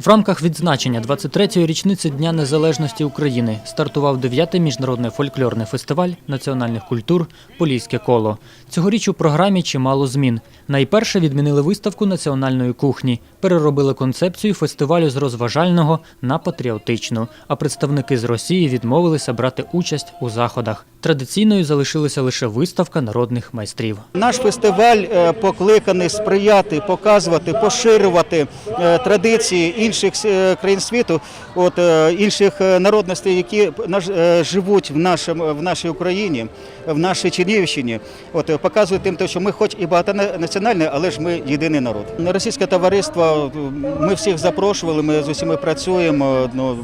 В рамках відзначення 23-ї річниці Дня Незалежності України стартував 9-й міжнародний фольклорний фестиваль національних культур Поліське коло. Цьогоріч у програмі чимало змін. Найперше відмінили виставку національної кухні, переробили концепцію фестивалю з розважального на патріотичну. А представники з Росії відмовилися брати участь у заходах. Традиційною залишилася лише виставка народних майстрів. Наш фестиваль е, покликаний сприяти, показувати, поширювати е, традиції інших е, країн світу, от інших народностей, які живуть в нашому в нашій Україні, в нашій Чернігівщині. От показують тим, що ми, хоч і багатонаціональні, але ж ми єдиний народ. Російське товариство ми всіх запрошували. Ми з усіма працюємо. Ну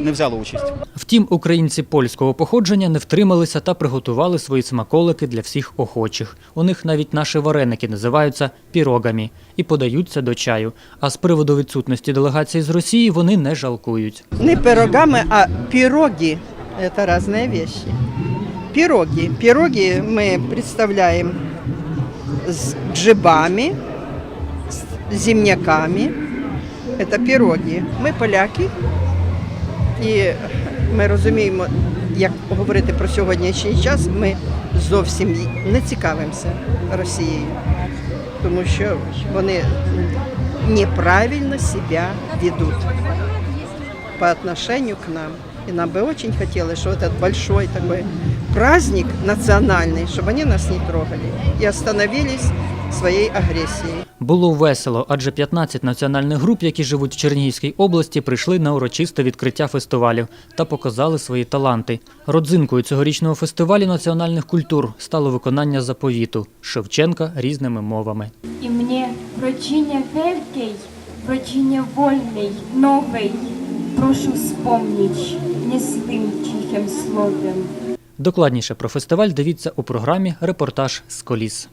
не взяло участь. Втім, українці польського походження не втрималися та приготували свої смаколики для всіх охочих. У них навіть наші вареники називаються пірогами і подаються до чаю. А з приводу відсутності делегації з Росії вони не жалкують. Не пирогами, а пироги. Это разные вещи. Пироги. Пироги мы представляем с грибами, с земняками. Это пироги. Ми поляки, і ми розуміємо, як говорити про сьогоднішній час, ми зовсім не цікавимося Росією, тому що вони неправильно себя ведут по отношению к нам. И нам бы очень хотелось, что этот большой такой праздник национальный, чтобы они нас не трогали и остановились в своей агрессии. Було весело, адже 15 національних груп, які живуть в Чернігівській області, прийшли на урочисте відкриття фестивалю та показали свої таланти. Родзинкою цьогорічного фестивалю національних культур стало виконання заповіту Шевченка різними мовами. І мне в родине великой, в родине вольной, новой, прошу вспомнить не злым тихим словом. Докладніше про фестиваль дивіться у програмі Репортаж з коліс.